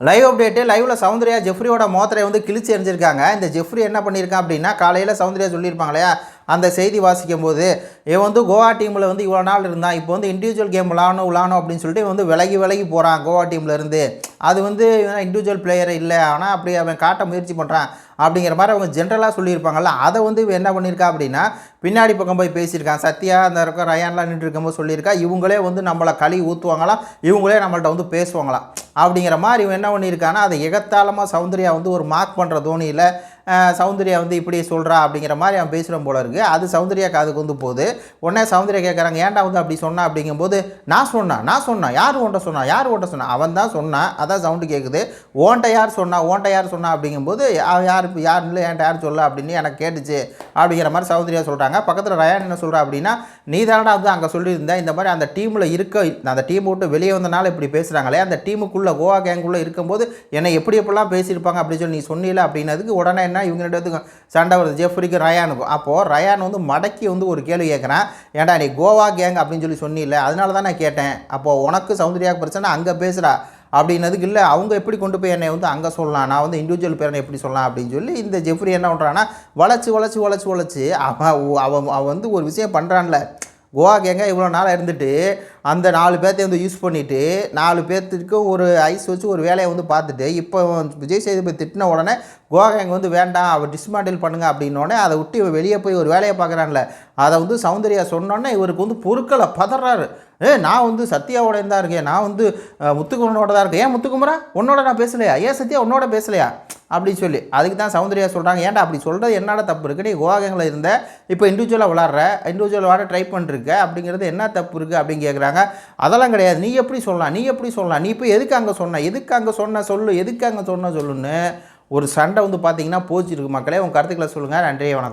Live update லைவில் சௌந்தர்யா ஜெஃப்ரியோட மோத்தரை வந்து கிழிச்சு எறிஞ்சிருக்காங்க. இந்த ஜெஃப்ரி என்ன பண்ணியிருக்கான் அப்படின்னா காலையில் சௌந்தர்யா சொல்லியிருப்பாங்க இல்லையா? அந்த செய்தி வாசிக்கும் போது இவன் வந்து கோவா டீமில் வந்து இவ்வளோ நாள் இருந்தான் இப்போ வந்து இண்டிவிஜுவல் கேம் விளாடணும் விளாடணும் அப்படின்னு சொல்லிட்டு இவன் வந்து விலகி விலகி போகிறான் கோவா டீமில் இருந்து. அது வந்து இண்டிவிஜுவல் பிளேயர் இல்லை ஆனால் அப்படி அவன் காட்ட முயற்சி பண்ணுறான் அப்படிங்கிற மாதிரி அவங்க ஜென்ரலாக சொல்லியிருப்பாங்கல்ல அதை வந்து இவன் என்ன பண்ணியிருக்கா அப்படின்னா பின்னாடி பக்கம் போய் பேசியிருக்கான். சத்யா அந்த இருக்க ரயான்லாம் நின்று இருக்கும்போது சொல்லியிருக்கா இவங்களே வந்து நம்மளை களி ஊற்றுவாங்களாம் இவங்களே நம்மள்ட்ட வந்து பேசுவாங்களாம். அப்படிங்கிற மாதிரி இவன் என்ன பண்ணியிருக்கான்னா அதை எகத்தாளமாக சௌந்தர்யா வந்து ஒரு மார்க் பண்ணுற தோனியில் சௌந்தர்யா வந்து இப்படி சொல்கிறா அப்படிங்கிற மாதிரி அவன் பேசுகிறோம் போல இருக்குது அது சௌந்தர்யா காதுக்கு வந்து போகுது. உடனே சௌந்தர்யா கேட்குறாங்க ஏன்டா வந்து அப்படி சொன்னா? அப்படிங்கும்போது நான் சொன்னான் நான் சொன்னான் யார் ஓன்ட்ட சொன்னா யார் ஓன்ட்ட சொன்னா? அவன் தான் சொன்னான் அதான் சவுண்டு கேட்குது ஓன்ட்ட யார் சொன்னா ஓன்ட்ட யார் சொன்னா? அப்படிங்கும்போது யார் யார் இல்லை என்கிட்ட யார் சொல்ல அப்படின்னு எனக்கு கேட்டுச்சு. அப்படிங்கிற மாதிரி சௌந்தர்யா சொல்கிறாங்க பக்கத்தில் ரயான் என்ன சொல்கிறா அப்படின்னா நீ தானடா வந்து அங்கே சொல்லியிருந்தேன் இந்த மாதிரி அந்த டீமில் இருக்க அந்த டீம் விட்டு வெளியே வந்தனால இப்படி பேசுகிறாங்களே அந்த டீமுக்குள்ளே கோவா கேங்குள்ளே இருக்கும்போது என்னை எப்படி எப்படிலாம் பேசியிருப்பாங்க அப்படின்னு சொல்லி நீ சொன்னீல? அப்படின்னதுக்கு உடனே என்ன இவங்க சண்டை வருது ஜெஃப்ரிக்கு ரயானுக்கும். அப்போது ரயான் வந்து மடக்கி வந்து ஒரு கேள்வி கேட்குறேன் ஏன்டா நீ கோவா கேங்? அப்படின்னு சொல்லி சொன்னில அதனால தான் நான் கேட்டேன். அப்போது உனக்கு சௌந்தர்யா பிரச்சனை அங்கே பேசுகிறா அப்படின்னதுக்கு இல்லை அவங்க எப்படி கொண்டு போய் என்னை வந்து அங்கே சொல்லலாம் நான் வந்து இண்டிவிஜுவல் பேரனை எப்படி சொல்லலாம் அப்படின்னு சொல்லி இந்த ஜெஃப்ரி என்ன பண்ணுறான்னா வளச்சு வளச்சு வளச்சு வளச்சு அவன் அவன் அவன் வந்து ஒரு விஷயம் பண்ணுறான்ல கோவா கேங்காக இவ்வளோ நாளாக இருந்துட்டு அந்த நாலு பேர்த்தையும் வந்து யூஸ் பண்ணிவிட்டு நாலு பேர்த்துக்கு ஒரு ஐஸ் வச்சு ஒரு வேலையை வந்து பார்த்துட்டு இப்போ விஜய் சேதுபதி திட்டின உடனே கோவா கேங் வந்து வேண்டாம் அவர் டிஸ்மாண்டில் பண்ணுங்க அப்படின்னோடனே அதை விட்டு இவர் வெளியே போய் ஒரு வேலையை பார்க்குறான்ல. அதை வந்து சௌந்தர்யா சொன்னோன்னே இவருக்கு வந்து பொருட்களை பதறாரு. ஏ நான் வந்து சத்யாவோட தான் இருக்கேன் நான் வந்து முத்துக்குமரனோட தான் இருக்கேன். ஏன் முத்துக்குமரா? உன்னோட நான் பேசலையா? ஏன் சத்யா உன்னோட பேசலையா? அப்படின்னு சொல்லி. அதுக்கு தான் சௌந்தர்யா சொல்கிறாங்க ஏன்டா அப்படி சொல்கிறது என்னடா தப்பு இருக்குது நீ கோவாகங்களில் இருந்த இப்போ இண்டிவிஜுவலாக விளாட்ற இண்டிவிஜுவல் விளாட ட்ரை பண்ணிருக்க அப்படிங்கிறது என்ன தப்பு இருக்குது அப்படின்னு கேட்குறாங்க அதெல்லாம் கிடையாது. நீ எப்படி சொல்லலாம்? நீ எப்படி சொல்லலாம்? நீ இப்போ எதுக்கு அங்கே சொன்ன? எதுக்கு அங்கே சொன்ன? சொல்லு. எதுக்கு அங்கே சொன்ன? சொல்லுன்னு ஒரு சண்டை வந்து பார்த்தீங்கன்னா போச்சு இருக்கு மக்களே. உங்கள் கருத்துக்களை சொல்லுங்கள் நன்றி வணக்கம்.